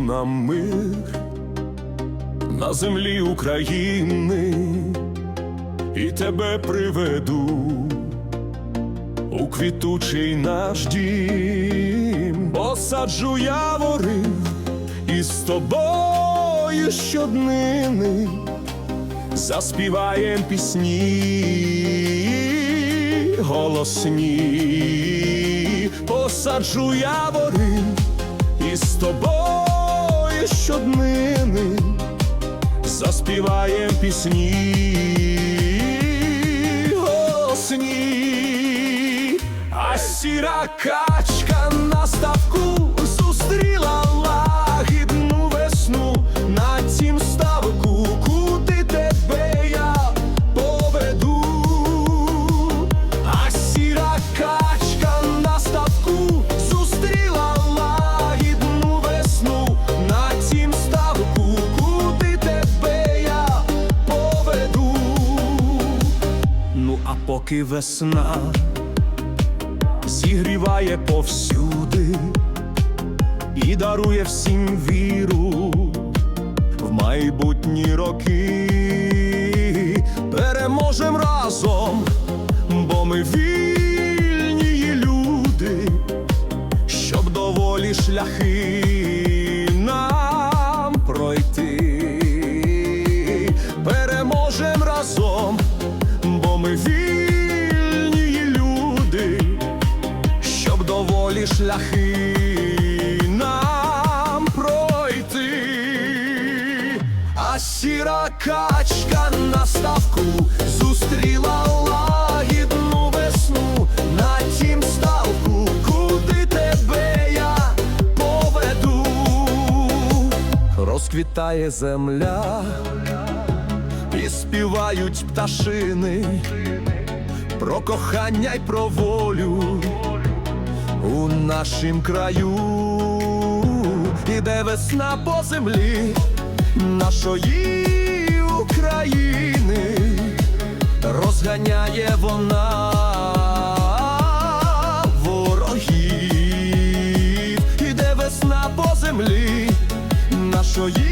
нам мир на землі України і тебе приведу у квітучий наш дім, посаджу явори і з тобою щоднини заспіваєм пісні голосні, посаджу явори і з тобою щоднини заспіваєм пісні. Голосні, а сіра качка на ставку поки весна зігріває повсюди і дарує всім віру в майбутні роки. Переможем разом, бо ми вільні люди, щоб доволі шляхи нам пройти. Шляхи нам пройти. А сіра качка на ставку зустріла лагідну весну на тім ставку, куди тебе я поведу. Розквітає земля і співають пташини про кохання й про волю у нашім краю, іде весна по землі нашої України, розганяє вона ворогів, іде весна по землі нашої